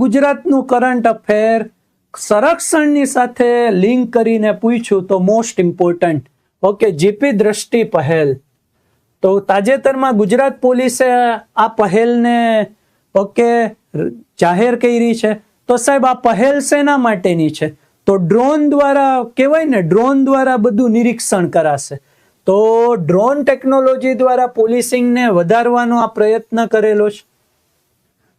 ગુજરાતનું current affair સંરક્ષણની સાથે લિંક કરીને પૂછ્યું તો મોસ્ટ ઇમ્પોર્ટન્ટ ઓકે જીપી દ્રષ્ટિ પહેલ. તો તાજેતરમાં ગુજરાત પોલીસે આ પહેલને ઓકે જાહેર કરી છે. તો સાહેબ, આ પહેલ શેના માટેની છે? તો ડ્રોન દ્વારા, કહેવાય ને ડ્રોન દ્વારા બધું નિરીક્ષણ કરાશે. તો ડ્રોન ટેકનોલોજી દ્વારા પોલીસિંગને વધારવાનો આ પ્રયત્ન કરેલો છે.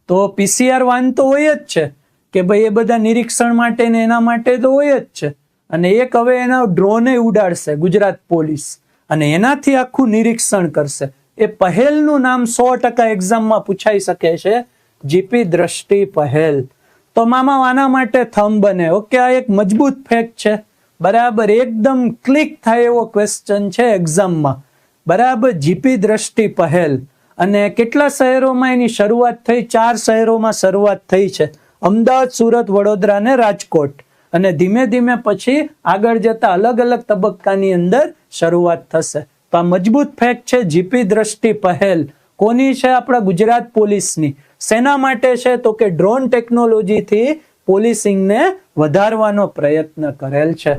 તો પીસીઆર વાન તો હોય જ છે કે ભાઈ એ બધા નિરીક્ષણ માટે ને એના માટે તો હોય જ છે. અને એક હવે એના ડ્રોને ઉડાડશે, ગુજરાત પોલીસ. અને એનાથી આખું નિરીક્ષણ કરશે. એ પહેલનું નામ સો ટકા એક્ઝામમાં પૂછાઈ શકે છે જીપી દ્રષ્ટિ પહેલ. તો મામા આના માટે થમ બને. ઓકે, આ એક મજબૂત ફેક્ટ છે. બરાબર, એકદમ ક્લિક થાય એવો ક્વેશ્ચન છે એક્ઝામમાં બરાબર જીપી દ્રષ્ટિ પહેલ. અને કેટલા શહેરોમાં એની શરૂઆત થઈ? ચાર શહેરોમાં શરૂઆત થઈ છે. અમદાવાદ, સુરત, વડોદરા અને રાજકોટ. અને ધીમે ધીમે પછી આગળ જતા અલગ અલગ તબક્કાની અંદર શરૂઆત થશે. તો આ મજબૂત ફેક્ટ છે, જીપી દ્રષ્ટિ પહેલ. કોની છે આપણા ગુજરાત પોલીસની? શેના માટે છે તો કે ડ્રોન ટેકનોલોજીથી પોલીસિંગને વધારવાનો પ્રયત્ન કરેલ છે.